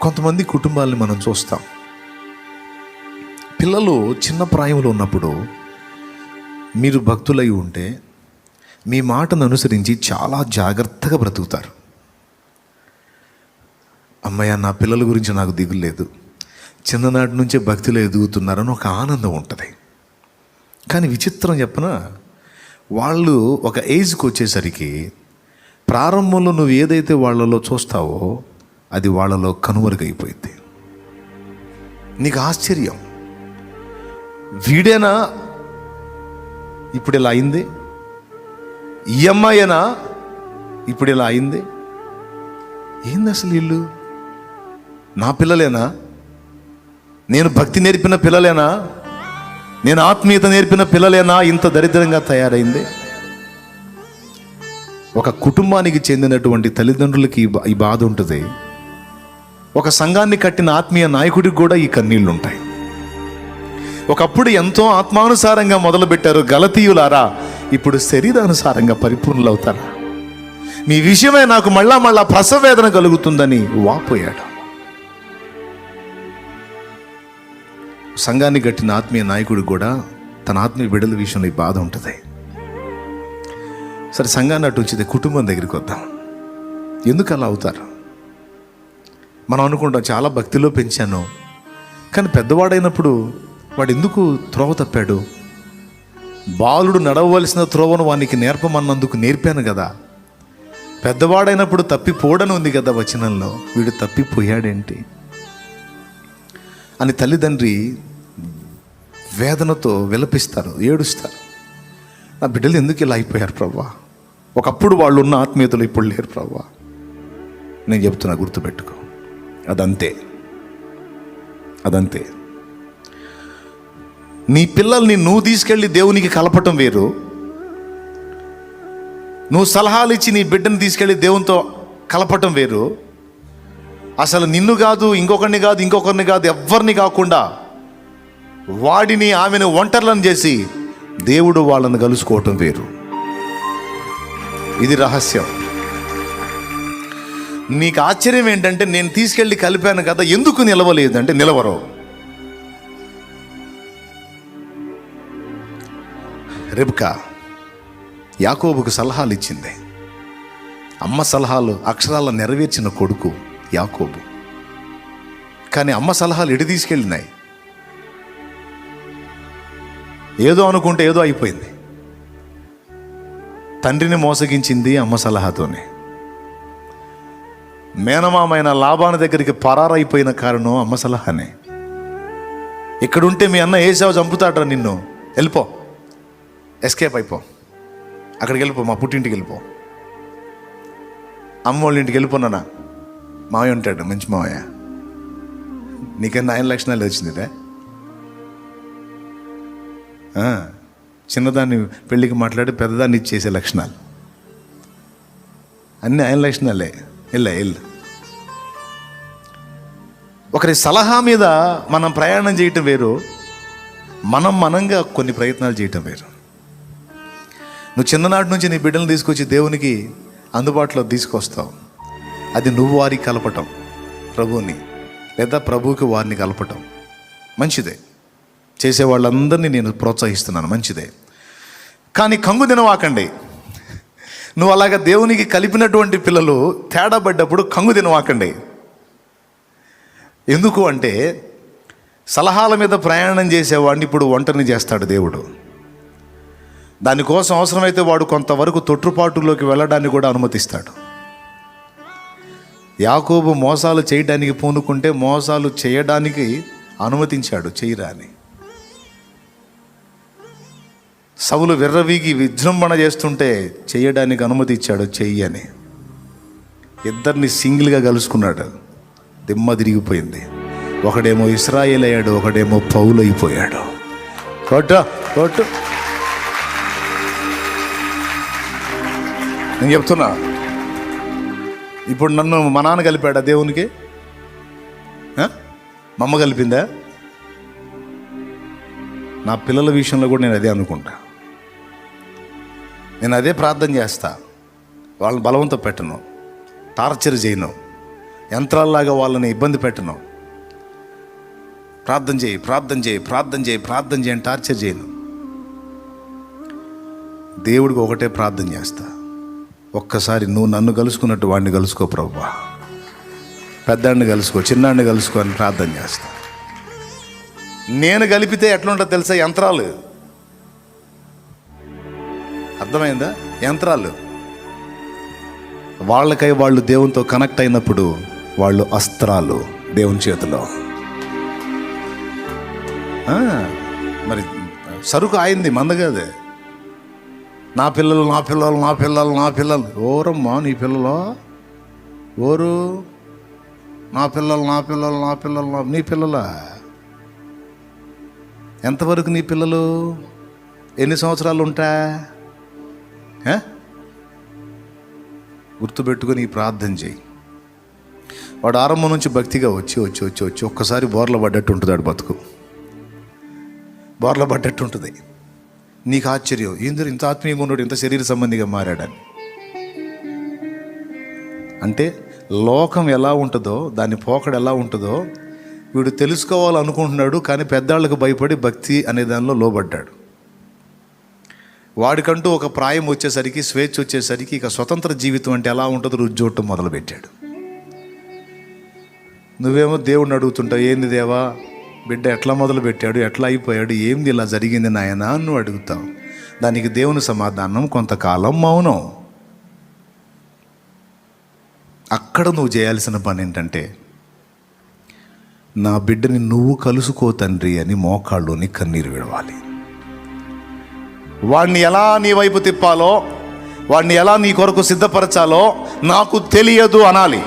కొంతమంది కుటుంబాలని మనం చూస్తాం. పిల్లలు చిన్న ప్రాయంలో ఉన్నప్పుడు మీరు భక్తులై ఉంటే మీ మాటను అనుసరించి చాలా జాగ్రత్తగా బ్రతుకుతారు. అమ్మయ్య నా పిల్లల గురించి నాకు దిగులు లేదు. చిన్ననాటి నుంచే భక్తిలో ఎదుగుతున్నారని ఒక ఆనందం ఉంటుంది. కానీ విచిత్రం చెప్పన? వాళ్ళు ఒక ఏజ్కి వచ్చేసరికి ప్రారంభంలో నువ్వు ఏదైతే వాళ్ళలో చూస్తావో అది వాళ్ళలో కనుమరుగైపోయింది. నీకు ఆశ్చర్యం. వీడేనా? ఇప్పుడు ఇలా అయింది? ఈ అమ్మాయేనా? ఇప్పుడు ఇలా అయింది? ఏంది అసలు ఇల్లు నా పిల్లలేనా? నేను భక్తి నేర్పిన పిల్లలేనా? నేను ఆత్మీయత నేర్పిన పిల్లలేనా? ఇంత దరిద్రంగా తయారైంది. ఒక కుటుంబానికి చెందినటువంటి తల్లిదండ్రులకి ఈ బాధ ఉంటుంది. ఒక సంఘాన్ని కట్టిన ఆత్మీయ నాయకుడికి కూడా ఈ కన్నీళ్ళు ఉంటాయి ఒకప్పుడు ఎంతో ఆత్మానుసారంగా మొదలుపెట్టారు గలతీయులారా ఇప్పుడు శరీరానుసారంగా పరిపూర్ణులవుతారా? మీ విషయమే నాకు మళ్ళా మళ్ళా ప్రసవేదన కలుగుతుందని వాపోయాడు. సంఘాన్ని కట్టిన ఆత్మీయ నాయకుడు కూడా తన ఆత్మీయ బిడ్డల విషయంలో ఈ బాధ ఉంటుంది. సరే సంఘాన్ని అటు వచ్చింది కుటుంబం దగ్గరికి వద్దాం. ఎందుకు అలా అవుతారు? మనం అనుకుంటాం చాలా భక్తిలో పెంచాను. కానీ పెద్దవాడైనప్పుడు వాడు ఎందుకు త్రోవ తప్పాడు? బాలుడు నడవవలసిన త్రోవను వానికి నేర్పమన్నందుకు నేర్పాను కదా పెద్దవాడైనప్పుడు తప్పిపోడని ఉంది కదా వచనంలో. వీడు తప్పిపోయాడేంటి? అని తల్లిదండ్రి వేదనతో విలపిస్తారు ఏడుస్తారు. నా బిడ్డలు ఎందుకు ఇలా అయిపోయారు ప్రవ్వా? ఒకప్పుడు వాళ్ళు ఉన్న ఆత్మీయతలు ఇప్పుడు లేరు ప్రవ్వా. నేను చెప్తున్నా గుర్తుపెట్టుకో. అదంతే. అదంతే. నీ పిల్లల్ని నువ్వు తీసుకెళ్ళి దేవునికి కలపటం వేరు. నువ్వు సలహాలు ఇచ్చి నీ బిడ్డను తీసుకెళ్ళి దేవునితో కలపటం వేరు. అసలు నిన్ను కాదు ఇంకొకరిని కాదు ఇంకొకరిని కాదు ఎవ్వరిని కాకుండా వాడిని ఆమెను ఒంటర్లను చేసి దేవుడు వాళ్ళని కలుసుకోవటం వేరు. ఇది రహస్యం. నీకు ఆశ్చర్యం ఏంటంటే నేను తీసుకెళ్ళి కలిపాను కదా ఎందుకు నిలవలేదు అంటే నిలవరు. రెబ్కా యాకోబుకు సలహాలు ఇచ్చింది. అమ్మ సలహాలు అక్షరాల నెరవేర్చిన కొడుకు యాకోబు. కానీ అమ్మ సలహాలు ఇటు తీసుకెళ్ళినాయి. ఏదో అనుకుంటే ఏదో అయిపోయింది. తండ్రిని మోసగించింది అమ్మ సలహాతోనే. మేనమామైన లాభాన దగ్గరికి పరారైపోయిన కారణం అమ్మ సలహానే. ఇక్కడుంటే మీ అన్న ఏసావు చంపుతాడ్రా నిన్ను. వెళ్ళిపో. ఎస్కేప్ అయిపో. అక్కడికి వెళ్ళిపో మా పుట్టింటికి వెళ్ళిపో. అమ్మ వాళ్ళ ఇంటికి వెళ్ళిపోనా మావయ్య ఉంటాడు మంచి మావయ్య. నీకన్నా ఆయన లక్షణాలు వచ్చిందిరా చిన్నదాన్ని పెళ్ళికి మాట్లాడి పెద్దదాన్ని ఇచ్చేసే లక్షణాలు. అన్నీ ఆయన లక్షణాలే. వెళ్ళా వెళ్ళు ఒకరి సలహా మీద మనం ప్రయాణం చేయటం వేరు మనం మనంగా కొన్ని ప్రయత్నాలు చేయటం వేరు. నువ్వు చిన్ననాటి నుంచి నీ బిడ్డలను తీసుకొచ్చి దేవునికి అందుబాటులో తీసుకొస్తావు. అది నువ్వు వారికి కలపటం ప్రభువుని లేదా ప్రభువుకి వారిని కలపటం మంచిదే. చేసే వాళ్ళందరినీ నేను ప్రోత్సహిస్తున్నాను మంచిదే. కానీ కంగు తినవాకండి నువ్వు అలాగ దేవునికి కలిపినటువంటి పిల్లలు తేడా పడ్డప్పుడు కంగు తినవాకండి. ఎందుకు అంటే సలహాల మీద ప్రయాణం చేసేవాడిని ఇప్పుడు ఒంటరిని చేస్తాడు దేవుడు. దానికోసం అవసరమైతే వాడు కొంతవరకు తొట్టుపాటులోకి వెళ్ళడానికి కూడా అనుమతిస్తాడు. యాకోబు మోసాలు చేయడానికి పూనుకుంటే మోసాలు చేయడానికి అనుమతించాడు చేయరాని. సవులు విర్రవీగి విజృంభణ చేస్తుంటే చేయడానికి అనుమతి ఇచ్చాడు చెయ్యి అని. ఇద్దరిని సింగిల్గా కలుసుకున్నాడు. దిమ్మ తిరిగిపోయింది. ఒకడేమో ఇస్రాయేల్ అయ్యాడు ఒకడేమో పౌలు అయిపోయాడు. కొట్టు కొట్టు. నేను చెప్తున్నా ఇప్పుడు నన్ను మా నాన్న కలిపాడా దేవునికి? మా అమ్మ కలిపిందా? నా పిల్లల విషయంలో కూడా నేను అదే అనుకుంటా. నేను అదే ప్రార్థన చేస్తా. వాళ్ళని బలవంతం పెట్టను. టార్చర్ చేయను. యంత్రాల్లాగా వాళ్ళని ఇబ్బంది పెట్టను. ప్రార్థన చేయి ప్రార్థన చేయి ప్రార్థన చేయి ప్రార్థన చేయని టార్చర్ చేయను. దేవుడికి ఒకటే ప్రార్థన చేస్తా. ఒక్కసారి నువ్వు నన్ను కలుసుకున్నట్టు వాడిని కలుసుకో ప్రభా. పెద్దాన్ని కలుసుకో చిన్నాడిని కలుసుకో అని ప్రార్థన చేస్తా. నేను కలిపితే ఎట్లుంటుందో తెలుసా యంత్రాలు? అర్థమైందా? యంత్రాలు. వాళ్ళకై వాళ్ళు దేవునితో కనెక్ట్ అయినప్పుడు వాళ్ళు అస్త్రాలు దేవుని చేతిలో. మరి సరుకు ఆయింది మందగాదే. నా పిల్లలు నా పిల్లలు నా పిల్లలు నా పిల్లలు. ఓరమ్మా నీ పిల్లలు? ఓరు? నా పిల్లలు నా పిల్లలు నా పిల్లలు నా నీ పిల్లలా? ఎంతవరకు నీ పిల్లలు? ఎన్ని సంవత్సరాలు ఉంటా? గుర్తుపెట్టుకొని ప్రార్థన చేయి. వాడు ఆరంభం నుంచి భక్తిగా వచ్చి వచ్చి వచ్చి వచ్చి ఒక్కసారి బోర్ల పడ్డట్టు ఉంటుంది ఆడు బతుకు. బోర్ల పడ్డట్టు ఉంటుంది. నీకు ఆశ్చర్యం ఏందో ఇంత ఆత్మీయంగా ఉన్నాడు ఇంత శరీర సంబంధిగా మారాడని అంటే లోకం ఎలా ఉంటుందో దాని పోకడ ఎలా ఉంటుందో వీడు తెలుసుకోవాలనుకుంటున్నాడు కానీ పెద్దాళ్ళకు భయపడి భక్తి అనే దానిలో లోబడ్డాడు. వాడికంటూ ఒక ప్రాయం వచ్చేసరికి స్వేచ్ఛ వచ్చేసరికి ఇక స్వతంత్ర జీవితం అంటే ఎలా ఉంటుందో రుచి చూడటం మొదలుపెట్టాడు. నువ్వేమో దేవుడిని అడుగుతుంటావు ఏంది దేవా బిడ్డ ఎట్లా మొదలు పెట్టాడు ఎట్లా అయిపోయాడు ఏంది ఇలా జరిగింది నాయన నువ్వు అడుగుతావు. దానికి దేవుని సమాధానం కొంతకాలం మౌనం. అక్కడ నువ్వు చేయాల్సిన పని ఏంటంటే నా బిడ్డని నువ్వు కలుసుకో తండ్రి అని మోకాళ్ళుని కన్నీరు విడవాలి. వాడిని ఎలా నీ వైపు తిప్పాలో వాడిని ఎలా నీ కొరకు సిద్ధపరచాలో నాకు తెలియదు అనాలి.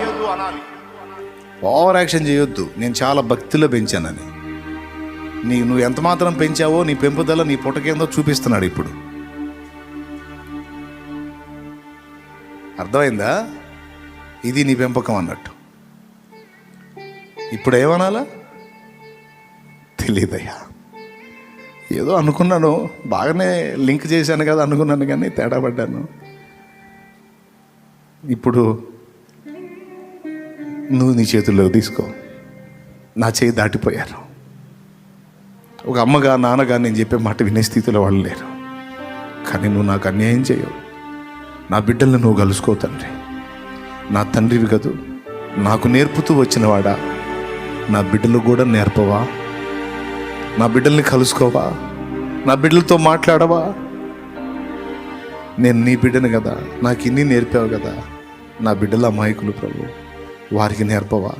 ఓవర్ యాక్షన్ చేయొద్దు. నేను చాలా భక్తిలో పెంచానని. నీ నువ్వు ఎంత మాత్రం పెంచావో నీ పెంపుదల నీ పుటకేందో చూపిస్తున్నాడు ఇప్పుడు. అర్థమైందా? ఇది నీ పెంపకం అన్నట్టు. ఇప్పుడు ఏమనాలా తెలియదయ్యా ఏదో అనుకున్నాను. బాగానే లింక్ చేశాను కదా అనుకున్నాను కానీ తేడా పడ్డాను. ఇప్పుడు నువ్వు నీ చేతుల్లో తీసుకో. నా చేయి దాటిపోయారు. ఒక అమ్మగా నాన్నగా నేను చెప్పే మాట వినే స్థితిలో వాళ్ళు లేరు. కానీ నువ్వు నాకు అన్యాయం చేయవు. నా బిడ్డలను నువ్వు కలుసుకో తండ్రి. నా తండ్రివి కదూ నాకు నేర్పుతూ వచ్చినవాడా నా బిడ్డలు కూడా నేర్పవా? నా బిడ్డల్ని కలుసుకోవా? నా బిడ్డలతో మాట్లాడవా? నేను నీ బిడ్డను కదా నాకు ఇన్ని నేర్పావు కదా. నా బిడ్డల అమాయకులు ప్రభు వారికి నేర్పవా?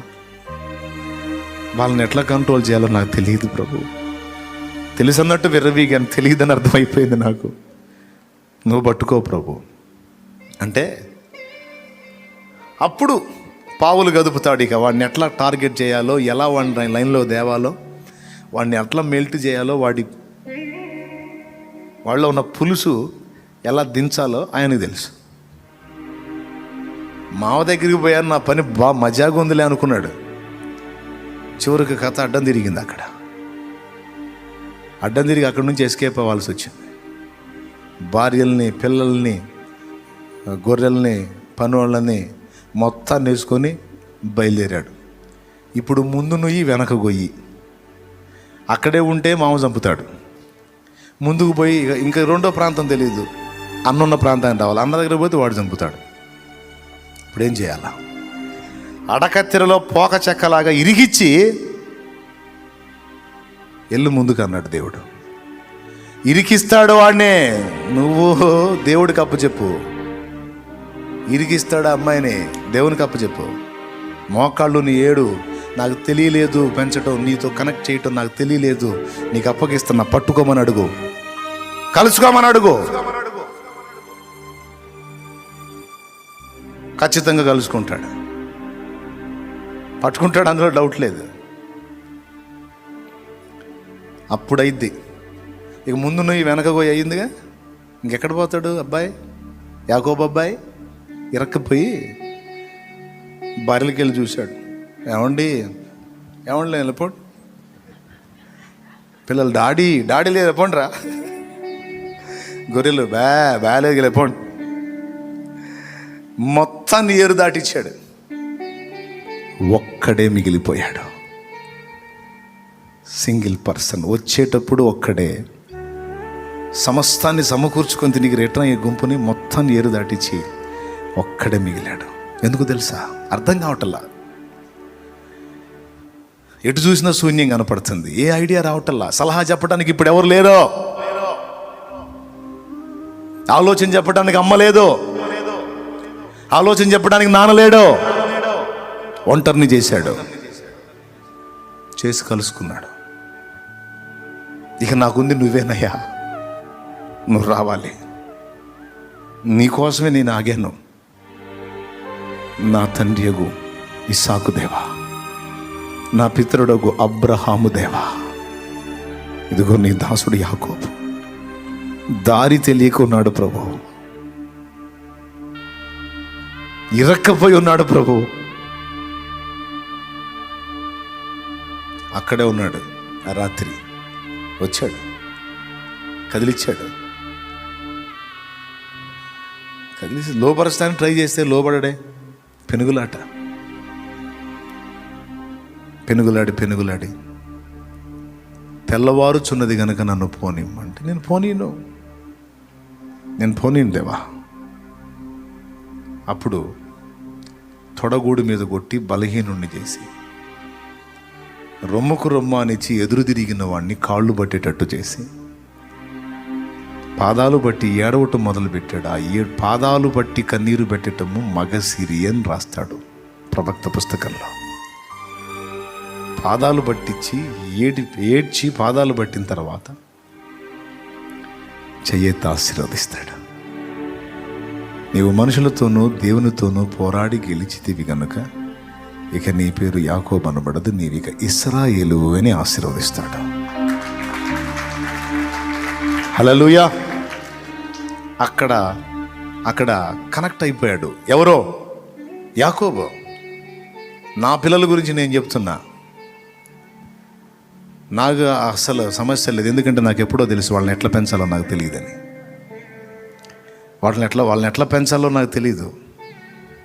వాళ్ళని ఎట్లా కంట్రోల్ చేయాలో నాకు తెలియదు ప్రభు. తెలుసన్నట్టు విర్రవి కానీ తెలియదని అర్థమైపోయింది నాకు. నువ్వు పట్టుకో ప్రభు. అంటే అప్పుడు పావులు గదుపుతాడు ఇక వాడిని ఎట్లా టార్గెట్ చేయాలో ఎలా వాడిని లైన్లో దేవాలో వాడిని ఎట్లా మెల్ట్ చేయాలో వాడి వాళ్ళలో ఉన్న పులుసు ఎలా దించాలో ఆయనకు తెలుసు. మావ దగ్గరికి పోయాను నా పని బా మజాగా ఉందిలే అనుకున్నాడు. చివరికి కథ అడ్డం తిరిగింది అక్కడ. అడ్డం తిరిగి అక్కడి నుంచి ఎస్కేప్ అవ్వాల్సి వచ్చింది. భార్యల్ని పిల్లల్ని గొర్రెల్ని పనులని మొత్తాన్ని వేసుకొని బయలుదేరాడు. ఇప్పుడు ముందు నుయ్యి వెనక గొయ్యి. అక్కడే ఉంటే మామ చంపుతాడు. ముందుకు పోయి ఇక ఇంకా రెండో ప్రాంతం తెలియదు అన్నున్న ప్రాంతానికి రావాలి. అన్న దగ్గర పోతే వాడు చంపుతాడు. ఇప్పుడు ఏం చేయాలా? అడకత్తెరలో పోక చెక్కలాగా ఇరిగిచ్చి ఎల్లు ముందుకు అన్నాడు దేవుడు. ఇరికిస్తాడు వాడినే. నువ్వు దేవుడికి అప్పు చెప్పు. ఇరికిస్తాడు అమ్మాయిని దేవునికి అప్పు చెప్పు. మోకాళ్ళు నీ ఏడు. నాకు తెలియలేదు పెంచడం నీతో కనెక్ట్ చేయటం నాకు తెలియలేదు. నీకు అప్పగిస్తున్నా పట్టుకోమని అడుగు. కలుసుకోమని అడుగు. ఖచ్చితంగా కలుసుకుంటాడు. పట్టుకుంటాడు అందులో డౌట్ లేదు. అప్పుడైద్ది. ఇక ముందు నువ్వు వెనక అయ్యిందిగా? ఇంకెక్కడ పోతాడు అబ్బాయి? యాకోబు అబ్బాయి? ఇరక్కపోయి భార్యలకి వెళ్ళి చూశాడు. ఏమండి? ఏమండి వెళ్ళిపోండి పిల్లలు డాడీ డాడీ లేదు వెళ్ళిపోండి రా. గొర్రెలు బా బాలేదు వెళ్ళిపోండి మొత్తాన్ని ఏరు దాటిచ్చాడు. ఒక్కడే మిగిలిపోయాడు. సింగిల్ పర్సన్ వచ్చేటప్పుడు ఒక్కడే. సమస్తాన్ని సమకూర్చుకొని తిరిగి రిటర్న్ అయ్యే గుంపుని మొత్తాన్ని ఏరు దాటించి ఒక్కడే మిగిలాడు. ఎందుకు తెలుసా? అర్థం కావటల్లా ఎటు చూసినా శూన్యం కనపడుతుంది. ఏ ఐడియా రావటల్లా సలహా చెప్పడానికి ఇప్పుడు ఎవరు లేరో? ఆలోచన చెప్పడానికి అమ్మ లేదు? ఆలోచన చెప్పడానికి నాన్న లేడు? ఒంటరిని చేశాడు. చేసి కలుసుకున్నాడు. ఇక నాకుంది నువ్వేనయ్యా. నువ్వు రావాలి. నీకోసమే నేను ఆగాను. నా తండ్రియగు ఇసాకు దేవా. నా పితరుడగు అబ్రహాము దేవా. ఇదిగో నీ దాసుడు యాకోబు. దారి తెలియకున్నాడు ప్రభు. ఇరక్కపోయి ఉన్నాడు ప్రభు. అక్కడే ఉన్నాడు. ఆ రాత్రి వచ్చాడు. కదిలిచ్చాడు. కదిలిసి లోపరచడానికి ట్రై చేస్తే లోబడడే పెనుగులాట. పెనుగులాడి పెనుగులాడి. తెల్లవారుచున్నది గనక నన్ను పోనిమ్మంటే నేను పోనీను. నేను పోనీను దేవా. అప్పుడు తొడగూడు మీద కొట్టి బలహీనుణ్ణి చేసి రొమ్మకు రొమ్మ అనిచ్చి ఎదురు తిరిగిన వాడిని కాళ్ళు పట్టేటట్టు చేసి పాదాలు బట్టి ఏడవటం మొదలుపెట్టాడు. ఆ ఏ పాదాలు బట్టి కన్నీరు పెట్టటము మగసిరి అని రాస్తాడు ప్రవక్త పుస్తకంలో. పాదాలు పట్టించి ఏడి ఏడ్చి పాదాలు పట్టిన తర్వాత చెయ్యెత్తి ఆశీర్వదిస్తాడు. నీవు మనుషులతోనూ దేవునితోనూ పోరాడి గెలిచితివి గనుక ఇక నీ పేరు యాకోబ్ అనబడదు నీవిక ఇస్రాయేలు అని ఆశీర్వదిస్తాడు. హలలుయా అక్కడ అక్కడ కనెక్ట్ అయిపోయాడు. ఎవరో? యాకోబు. నా పిల్లల గురించి నేను చెప్తున్నా. నాకు అసలు సమస్య లేదు. ఎందుకంటే నాకు ఎప్పుడో తెలుసు వాళ్ళని ఎట్లా పెంచాలో నాకు తెలియదని. వాళ్ళని ఎట్లా వాళ్ళని ఎట్లా పెంచాలో నాకు తెలియదు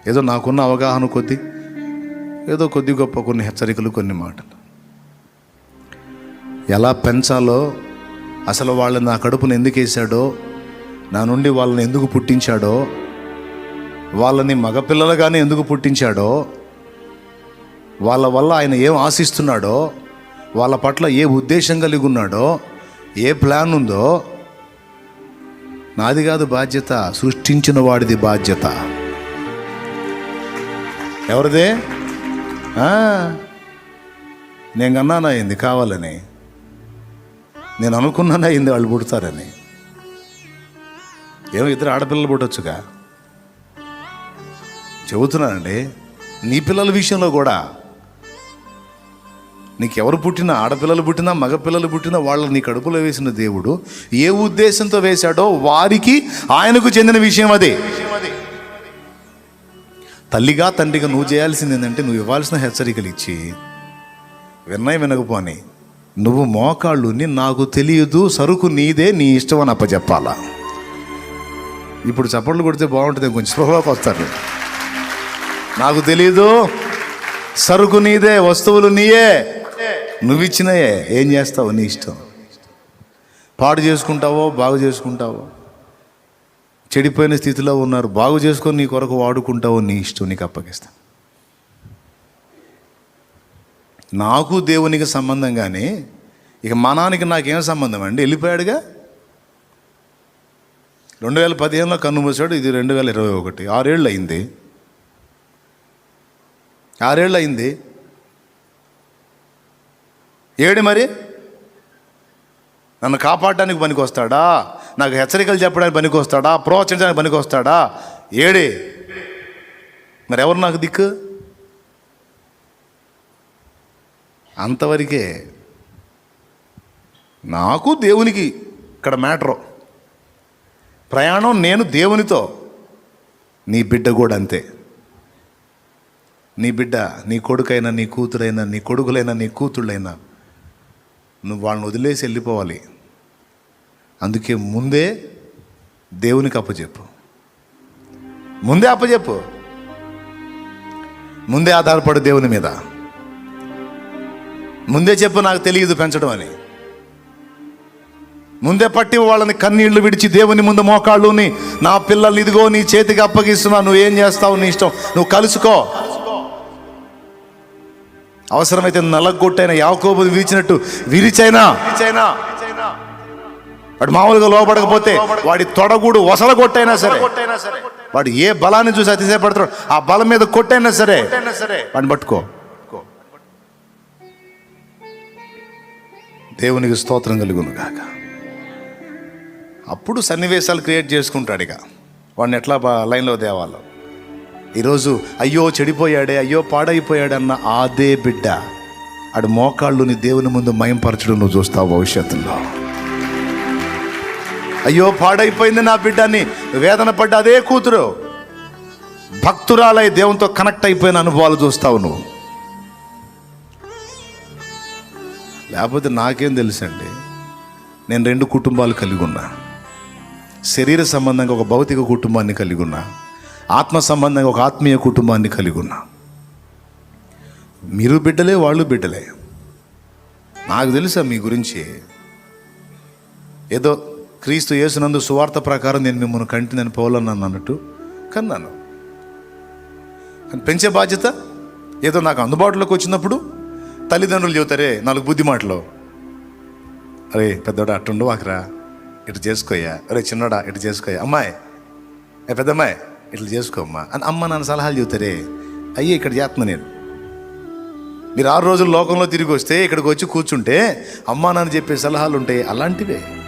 ఏదో నాకున్న అవగాహన కొద్దీ ఏదో కొద్ది గొప్ప కొన్ని హెచ్చరికలు కొన్ని మాటలు. ఎలా పెంచాలో అసలు వాళ్ళని నా కడుపును ఎందుకు వేసాడో నా నుండి వాళ్ళని ఎందుకు పుట్టించాడో వాళ్ళని మగపిల్లలుగానే ఎందుకు పుట్టించాడో వాళ్ళ వల్ల ఆయన ఏం ఆశిస్తున్నాడో వాళ్ళ పట్ల ఏ ఉద్దేశం కలిగి ఉన్నాడో ఏ ప్లాన్ ఉందో నాది కాదు బాధ్యత సృష్టించిన వాడిది బాధ్యత. ఎవరిదే? నేను కన్నానా అయింది కావాలని. నేను అనుకున్నానా అయింది వాళ్ళు పుడతారని. ఏమో ఇద్దరు ఆడపిల్లలు పుట్టొచ్చుగా. చెబుతున్నానండి నీ పిల్లల విషయంలో కూడా నీకెవరు పుట్టినా ఆడపిల్లలు పుట్టినా మగపిల్లలు పుట్టినా వాళ్ళని నీ కడుపులో వేసిన దేవుడు ఏ ఉద్దేశంతో వేశాడో వారికి ఆయనకు చెందిన విషయం అదే. తల్లిగా తండ్రిగా నువ్వు చేయాల్సింది ఏంటంటే నువ్వు ఇవ్వాల్సిన హెచ్చరికలు ఇచ్చి విన్నాయి వినకపోని నువ్వు మోకాళ్ళుని నాకు తెలియదు సరుకు నీదే నీ ఇష్టం అని అప్పచెప్పాలా? ఇప్పుడు చప్పట్లు కొడితే బాగుంటుంది కొంచెం స్పృహలోకి వస్తారు నాకు తెలియదు సరుకు నీదే వస్తువులు నీయే నువ్వు ఇచ్చినయే ఏం చేస్తావు నీ ఇష్టం? పాడు చేసుకుంటావో బాగు చేసుకుంటావో? చెడిపోయిన స్థితిలో ఉన్నారు బాగు చేసుకొని నీ కొరకు వాడుకుంటావో నీ ఇష్టం నీకు అప్పగిస్తా నాకు దేవునికి సంబంధం కానీ ఇక మనానికి నాకేం సంబంధం అండి? వెళ్ళిపోయాడుగా? రెండు వేల పదిహేనులో కన్ను మూసాడు ఇది రెండు వేల ఇరవై ఒకటి. ఆరేళ్ళు అయింది. ఆరేళ్ళు అయింది. ఏడు మరి? నన్ను కాపాడడానికి పనికి వస్తాడా నాకు హెచ్చరికలు చెప్పడానికి పనికొస్తాడా? ప్రోత్సహించడానికి పనికి వస్తాడా ఏడే? మరి ఎవరు నాకు దిక్కు? అంతవరకే నాకు దేవునికి ఇక్కడ మ్యాటరు. ప్రయాణం నేను దేవునితో. నీ బిడ్డ కూడా అంతే. నీ బిడ్డ నీ కొడుకైనా నీ కూతురైనా నీ కొడుకులైనా నీ కూతుళ్ళైనా నువ్వు వాళ్ళని వదిలేసి వెళ్ళిపోవాలి. అందుకే ముందే దేవునికి అప్పచెప్పు. ముందే అప్పచెప్పు. ముందే ఆధారపడు దేవుని మీద. ముందే చెప్పు నాకు తెలియదు పెంచడం అని. ముందే పట్టి వాళ్ళని కన్నీళ్ళు విడిచి దేవుని ముందు మోకాళ్ళుని నా పిల్లల్ని ఇదిగో నీ చేతికి అప్పగిస్తున్నా నువ్వు ఏం చేస్తావు నీ ఇష్టం? నువ్వు కలుసుకో. అవసరమైతే నలగొట్టైన యాకోబు విరిచినట్టు విరిచైనా. విరిచైనా. వాడు మామూలుగా లోపడకపోతే వాడి తొడగూడు వసలగొట్టైనా సరే. వాడు ఏ బలాన్ని చూసి అతిశయపడతాడు ఆ బలం మీద కొట్టైనా సరే. వాడిని పట్టుకో. దేవునికి స్తోత్రం కలుగును గాక. అప్పుడు సన్నివేశాలు క్రియేట్ చేసుకుంటాడు ఇక. వాడిని ఎట్లా లైన్లో తేవాలో? ఈరోజు అయ్యో చెడిపోయాడే అయ్యో పాడైపోయాడన్న అదే బిడ్డ. ఆడు మోకాళ్ళుని దేవుని ముందు మయంపరచడం నువ్వు చూస్తావు భవిష్యత్తులో. అయ్యో పాడైపోయింది నా బిడ్డని వేదన పడ్డ అదే కూతురు. భక్తురాలై దేవునితో కనెక్ట్ అయిపోయిన అనుభవాలు చూస్తావు నువ్వు. లేకపోతే నాకేం తెలుసండి? నేను రెండు కుటుంబాలు కలిగి ఉన్నా. శరీర సంబంధంగా ఒక భౌతిక కుటుంబాన్ని కలిగి ఉన్నా. ఆత్మ సంబంధంగా ఒక ఆత్మీయ కుటుంబాన్ని కలిగి ఉన్నా. మీరు బిడ్డలే వాళ్ళు బిడ్డలే. నాకు తెలుసా మీ గురించి. ఏదో క్రీస్తు యేసునందు సువార్త ప్రకారం నేను మిమ్మల్ని కంటినని పోలన్నాను అన్నట్టు కన్నాను. పెంచే బాధ్యత? ఏదో నాకు అందుబాటులోకి వచ్చినప్పుడు తల్లిదండ్రులు చెబుతారే నాలుగు బుద్ధి మాటలు. అరే పెద్దోడా అట్టుండు వాకరా. ఇటు చేసుకోయా అరే చిన్నోడా ఇటు చేసుకోయా అమ్మాయి. ఏ పెద్దమ్మాయి. ఇట్లా చేసుకో అమ్మా అని అమ్మ నాన్న సలహాలు చెబుతారే అయ్యే ఇక్కడ చేస్తున్నా నేను. మీరు ఆరు రోజులు లోకంలో తిరిగి వస్తే ఇక్కడికి వచ్చి కూర్చుంటే అమ్మా నాన్న చెప్పే సలహాలు ఉంటాయి అలాంటివే.